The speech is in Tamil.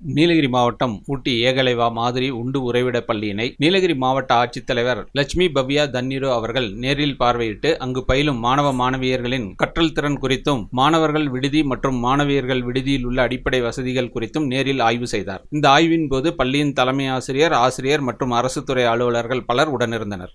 நீலகிரி மாவட்டம் ஊட்டி ஏகலைவா மாதிரி உண்டு உறைவிட பள்ளியினை நீலகிரி மாவட்ட ஆட்சித்தலைவர் லட்சுமி பவ்யா தன்னிரு அவர்கள் நேரில் பார்வையிட்டு அங்கு பயிலும் மாணவ மாணவியர்களின் கற்றல் திறன் குறித்தும் மாணவர்கள் விடுதி மற்றும் மாணவியர்கள் விடுதியில் உள்ள அடிப்படை வசதிகள் குறித்தும் நேரில் ஆய்வு செய்தார். இந்த ஆய்வின் போது பள்ளியின் தலைமை ஆசிரியர் ஆசிரியர் மற்றும் அரசு துறை அலுவலர்கள் பலர் உடனிருந்தனர்.